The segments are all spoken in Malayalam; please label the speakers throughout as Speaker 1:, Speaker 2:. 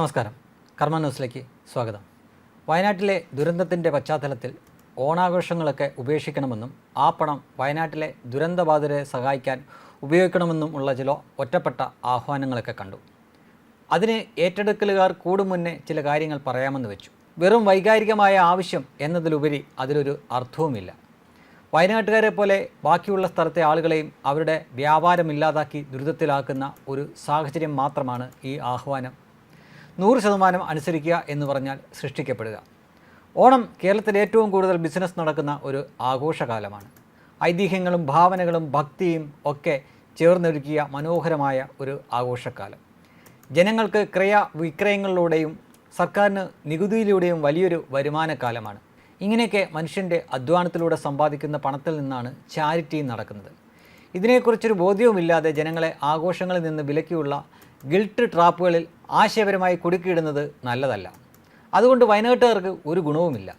Speaker 1: നമസ്കാരം. കർമ്മ ന്യൂസിലേക്ക് സ്വാഗതം. വയനാട്ടിലെ ദുരന്തത്തിന്റെ പശ്ചാത്തലത്തിൽ ഓണാഘോഷങ്ങളൊക്കെ ഉപേക്ഷിക്കണമെന്നും ആ പണം വയനാട്ടിലെ ദുരന്തബാധിതരെ സഹായിക്കാൻ ഉപയോഗിക്കണമെന്നും ഉള്ള ചില ഒറ്റപ്പെട്ട ആഹ്വാനങ്ങളൊക്കെ കണ്ടു. അതിന് ഏറ്റെടുക്കലുകാർ കൂടും മുന്നേ ചില കാര്യങ്ങൾ പറയാമെന്ന് വെച്ചു. വെറും വൈകാരികമായ ആവശ്യം എന്നതിലുപരി അതിലൊരു അർത്ഥവുമില്ല. വയനാട്ടുകാരെ പോലെ ബാക്കിയുള്ള സ്ഥലത്തെ ആളുകളെയും അവരുടെ വ്യാപാരമില്ലാതാക്കി ദുരിതത്തിലാക്കുന്ന ഒരു സാഹചര്യം മാത്രമാണ് ഈ ആഹ്വാനം നൂറ് ശതമാനം അനുസരിക്കുക എന്ന് പറഞ്ഞാൽ സൃഷ്ടിക്കപ്പെടുക. ഓണം കേരളത്തിൽ ഏറ്റവും കൂടുതൽ ബിസിനസ് നടക്കുന്ന ഒരു ആഘോഷകാലമാണ്. ഐതിഹ്യങ്ങളും ഭാവനകളും ഭക്തിയും ഒക്കെ ചേർന്നൊരുക്കിയ മനോഹരമായ ഒരു ആഘോഷക്കാലം ജനങ്ങൾക്ക് ക്രയ വിക്രയങ്ങളിലൂടെയും സർക്കാരിന് നികുതിയിലൂടെയും വലിയൊരു വരുമാനക്കാലമാണ് ഇങ്ങനെയൊക്കെ മനുഷ്യന്റെ അധ്വാനത്തിലൂടെ സമ്പാദിക്കുന്ന പണത്തിൽ നിന്നാണ് ചാരിറ്റി നടക്കുന്നത്. ഇതിനെക്കുറിച്ചൊരു ബോധ്യവുമില്ലാതെ ജനങ്ങളെ ആഘോഷങ്ങളിൽ നിന്ന് വിലക്കിയുള്ള ഗിൽട്ട് ട്രാപ്പുകളിൽ ആശയപരമായി കുടുക്കിയിടുന്നത് നല്ലതല്ല. അതുകൊണ്ട് വയനാട്ടുകാർക്ക് ഒരു ഗുണവുമില്ല.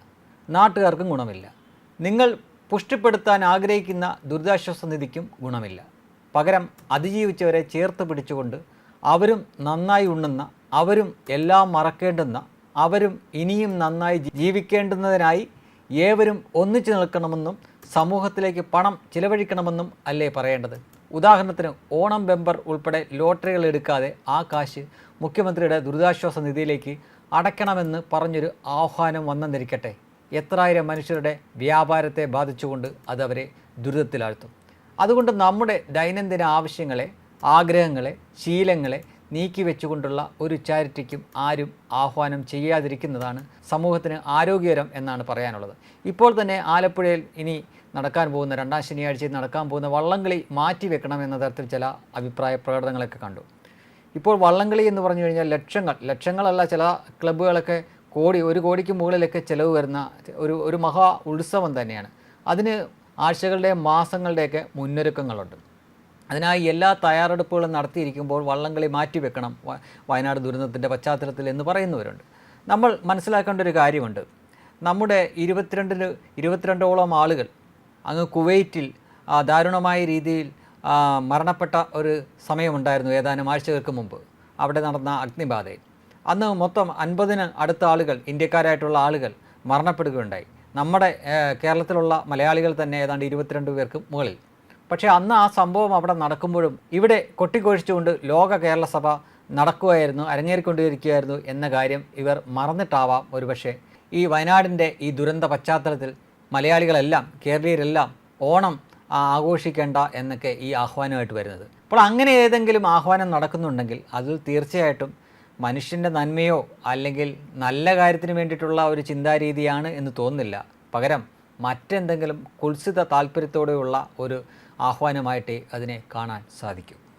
Speaker 1: നാട്ടുകാർക്കും ഗുണമില്ല. നിങ്ങൾ പുഷ്ടിപ്പെടുത്താൻ ആഗ്രഹിക്കുന്ന ദുരിതാശ്വാസ നിധിക്കും ഗുണമില്ല. പകരം അതിജീവിച്ചവരെ ചേർത്ത് പിടിച്ചുകൊണ്ട് അവരും നന്നായി ഉണ്ണുന്ന അവരും എല്ലാം മറക്കേണ്ടുന്ന അവരും ഇനിയും നന്നായി ജീവിക്കേണ്ടുന്നതിനായി ഏവരും ഒന്നിച്ചു നിൽക്കണമെന്നും സമൂഹത്തിലേക്ക് പണം ചിലവഴിക്കണമെന്നും അല്ലേ പറയേണ്ടത്? ഉദാഹരണത്തിന് ഓണം ബെമ്പർ ഉൾപ്പെടെ ലോട്ടറികൾ എടുക്കാതെ ആ കാശ് മുഖ്യമന്ത്രിയുടെ ദുരിതാശ്വാസ നിധിയിലേക്ക് അടയ്ക്കണമെന്ന് പറഞ്ഞൊരു ആഹ്വാനം വന്നെന്നിരിക്കട്ടെ. എത്രായിരം മനുഷ്യരുടെ വ്യാപാരത്തെ ബാധിച്ചുകൊണ്ട് അത് അവരെ ദുരിതത്തിലാഴ്ത്തും. അതുകൊണ്ട് നമ്മുടെ ദൈനംദിന ആവശ്യങ്ങളെ ആഗ്രഹങ്ങളെ ശീലങ്ങളെ നീക്കി വെച്ചുകൊണ്ടുള്ള ഒരു ചാരിറ്റിക്കും ആരും ആഹ്വാനം ചെയ്യാതിരിക്കുന്നതാണ് സമൂഹത്തിന് ആരോഗ്യകരം എന്നാണ് പറയാനുള്ളത്. ഇപ്പോൾ തന്നെ ആലപ്പുഴയിൽ ഇനി നടക്കാൻ പോകുന്ന രണ്ടാം ശനിയാഴ്ചയിൽ നടക്കാൻ പോകുന്ന വള്ളംകളി മാറ്റി വെക്കണം എന്ന തരത്തിൽ ചില അഭിപ്രായ പ്രകടനങ്ങളൊക്കെ കണ്ടു. ഇപ്പോൾ വള്ളംകളി എന്ന് പറഞ്ഞു കഴിഞ്ഞാൽ ലക്ഷങ്ങൾ ലക്ഷങ്ങളല്ല ചില ക്ലബ്ബുകളൊക്കെ കോടി ഒരു കോടിക്ക് മുകളിലൊക്കെ ചിലവ് വരുന്ന ഒരു ഒരു മഹാ ഉത്സവം തന്നെയാണ്. അതിന് ആഴ്ചകളുടെയും മാസങ്ങളുടെയൊക്കെ മുന്നൊരുക്കങ്ങളുണ്ട്. അതിനായി എല്ലാ തയ്യാറെടുപ്പുകളും നടത്തിയിരിക്കുമ്പോൾ വള്ളംകളി മാറ്റിവെക്കണം വയനാട് ദുരന്തത്തിന്റെ പശ്ചാത്തലത്തിൽ എന്ന് പറയുന്നവരുണ്ട്. നമ്മൾ മനസ്സിലാക്കേണ്ട ഒരു കാര്യമുണ്ട്. നമ്മുടെ ഇരുപത്തിരണ്ടിൽ ഇരുപത്തിരണ്ടോളം ആളുകൾ അങ്ങ് കുവൈറ്റിൽ ദാരുണമായ രീതിയിൽ മരണപ്പെട്ട ഒരു സമയമുണ്ടായിരുന്നു ഏതാനും ആഴ്ചകൾക്ക് മുമ്പ്. അവിടെ നടന്ന അഗ്നിബാധയിൽ. അന്ന് മൊത്തം അൻപതിന് അടുത്ത ആളുകൾ ഇന്ത്യക്കാരായിട്ടുള്ള ആളുകൾ മരണപ്പെടുകയുണ്ടായി. നമ്മുടെ കേരളത്തിലുള്ള മലയാളികൾ തന്നെ ഏതാണ്ട് ഇരുപത്തിരണ്ട് പേർക്ക് മുകളിൽ. പക്ഷേ അന്ന് ആ സംഭവം അവിടെ നടക്കുമ്പോഴും ഇവിടെ കൊട്ടിക്കൊഴിച്ചുകൊണ്ട് ലോക കേരള സഭ നടക്കുകയായിരുന്നു അരങ്ങേറിക്കൊണ്ടിരിക്കുകയായിരുന്നു എന്ന കാര്യം ഇവർ മറന്നിട്ടാവാം ഒരുപക്ഷെ. ഈ വയനാടിന്റെ ഈ ദുരന്ത പശ്ചാത്തലത്തിൽ മലയാളികളെല്ലാം കേരളീയരെല്ലാം ഓണം ആഘോഷിക്കേണ്ട എന്നൊക്കെ ഈ ആഹ്വാനമായിട്ട് വരുന്നത്. അപ്പോൾ അങ്ങനെ ഏതെങ്കിലും ആഹ്വാനം നടക്കുന്നുണ്ടെങ്കിൽ അതിൽ തീർച്ചയായിട്ടും മനുഷ്യന്റെ നന്മയോ അല്ലെങ്കിൽ നല്ല കാര്യത്തിന് വേണ്ടിയിട്ടുള്ള ഒരു ചിന്താരീതിയാണ് എന്ന് തോന്നുന്നില്ല. പകരം മറ്റെന്തെങ്കിലും കുൽസിത താല്പര്യത്തോടെയുള്ള ഒരു ആഹ്വാനമായിട്ടേ അതിനെ കാണാൻ സാധിക്കൂ.